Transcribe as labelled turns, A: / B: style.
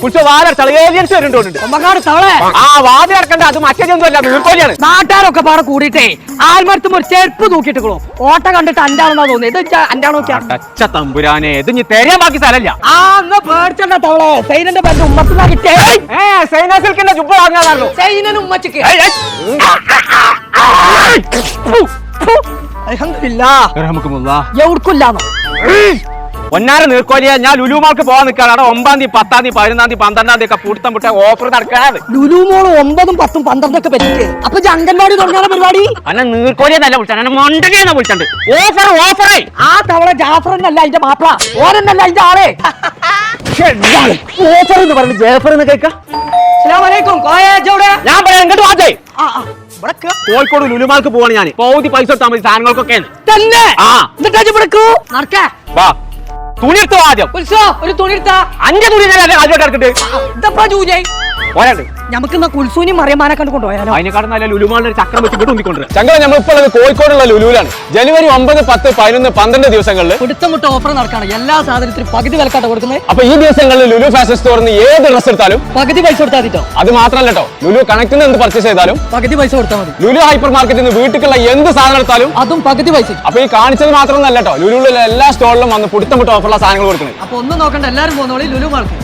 A: കുളിച്ച വാലടച്ചാൾ ഏലിയൻസ് വരുന്നുണ്ട്
B: ഒമ്പക്കാട് തവളെ.
A: ആ വാതിൽ അടക്കണ്ട അത് മറ്റേ ജന്തുവല്ല നീർക്കോലിയാണ്
B: നാട്ടുകാരൊക്കെ പാടെ കൂടിയിട്ടേ ആൽമരത്തും ഒരു ചെരുപ്പ് തൂക്കിയിട്ടുള്ളൂ ഓട്ട കണ്ടിട്ട് അന്റാണെന്നാ തോന്നുന്നത് ഇത് അഞ്ചാണോ
A: അടച്ച തമ്പുരാനെ ഇത് ഇനി തരാൻ ബാക്കി സ്ഥലല്ല
B: ആ എന്നാ പേടിച്ചണ്ട തവളെ. സൈനന്റെ പേര് ഉമ്മത്തുനിന്നാ കിട്ടേ
A: ഏ സൈനാ സിൽക്കിന്റെ ജുബ്ബ വാങ്ങാതാണല്ലോ.
B: സൈനനും ഉമ്മച്ചിക്ക്. അൽഹംദുലില്ലാ. എവിടുക്കില്ലാന്നോ
A: ഒന്നാര നീർക്കോലിയ ഞാൻ ലുലുമാൾക്ക് പോകാൻ നിൽക്കാണ് അവിടെ ഒമ്പതാം തീയതി പത്താം തീയതി പതിനൊന്നാം തീയതി പന്ത്രണ്ടാം തീയതി ഒക്കെ പൂട്ടം മുട്ട ഓഫർ നടക്കാതെ
B: ലുലുമോൾ ഒമ്പതും പത്തും പന്ത്രണ്ടൊക്കെ പറ്റിട്ട് അപ്പൊ അംഗൻവാടി തുടങ്ങാന പരിപാടി?
A: അന്നെ നീർക്കോലിയ നല്ല വിളിച്ചാണ് മൊണ്ടനെയാണ് വിളിച്ചത്. ഓഫർ ഓഫറായി
B: ആ തവള ജാഫറന്നല്ല അതിന്റെ മാപ്പിള. ഓരന്നല്ല അതിന്റെ ആളെ.
A: ഓഫർ എന്ന് പറഞ്ഞു ജാഫർ എന്ന് കേൾക്കാം? ഞാൻ പറയാം ഇങ്ങോട്ട്
B: കേറ്.
A: കോഴിക്കോട് ലുലുമാൾക്ക് പോവാണ് ഞാൻ പൗതി പൈസ കൊടുത്താൽ മതി സാധനങ്ങൾക്കൊക്കെ.
B: തന്നെ?
A: ആ.
B: എന്നിട്ടാ നടക്കേ.
A: വാ. തുണി എടുത്തോ ആദ്യം.
B: ഉത്സവ ഒരു തുണി എടുത്താ
A: അഞ്ച് തുണി ഞാൻ ആദ്യം കിടക്കട്ടെ
B: ഇതപ്പാ ജൂജയ്
A: പോരാണ്ട്.
B: നമുക്ക് ഇന്ന് കുൽസൂനി മറിയമാനെ കണ്ടു കൊണ്ടുപോയാലോ?
A: അതിനെക്കാളും നല്ല ലുലുമാളിന്റെ ഒരു ചക്രം വെച്ച് ഇങ്ങോട്ട് ഉന്തിക്കൊണ്ടിരുന്നത്
C: ചങ്കള നമ്മൾ ഇപ്പോൾ ഉള്ളത് കോഴിക്കോടുള്ള ലുലുവിലാണ്. ജനുവരി ഒമ്പത് പത്ത് പതിനൊന്ന് പന്ത്രണ്ട് ദിവസങ്ങളിൽ
B: പിടുത്തം ഓഫർ നടക്കാണ്. എല്ലാ സാധനത്തിനും പകുതി വിലക്കാട്ട കൊടുക്കുന്നത്.
C: അപ്പൊ ഈ ദിവസങ്ങളിൽ ലുലു ഫാഷൻ സ്റ്റോറിൽ നിന്ന് ഏത് ഡ്രസ് എടുത്താലും
B: പകുതി പൈസ കൊടുത്താൽ മതിട്ടോ
C: അത് മാത്രമല്ല കേട്ടോ ലുലു കണക്റ്റിൽ നിന്ന് എന്ത് പർച്ചേസ് ചെയ്താലും
B: പകുതി പൈസ കൊടുത്താൽ മതി.
C: ലുലു ഹൈപ്പർ മാർക്കറ്റിൽ നിന്ന് വീട്ടിലുള്ള എന്ത് സാധനം എടുത്താലും
B: അതും പകുതി പൈസ.
C: അപ്പൊ ഈ കാണിച്ചത് മാത്രമൊന്നല്ല കേട്ടോ ലുലുവിലുള്ള എല്ലാ സ്റ്റോറിലും വന്ന് പുടുത്തം വിട്ട ഓഫറുള്ള സാധനങ്ങൾ കൊടുക്കുന്നത്.
B: അപ്പൊ ഒന്നും നോക്കണ്ട എല്ലാരും പോകുന്നോളി ലുലു മാർക്ക്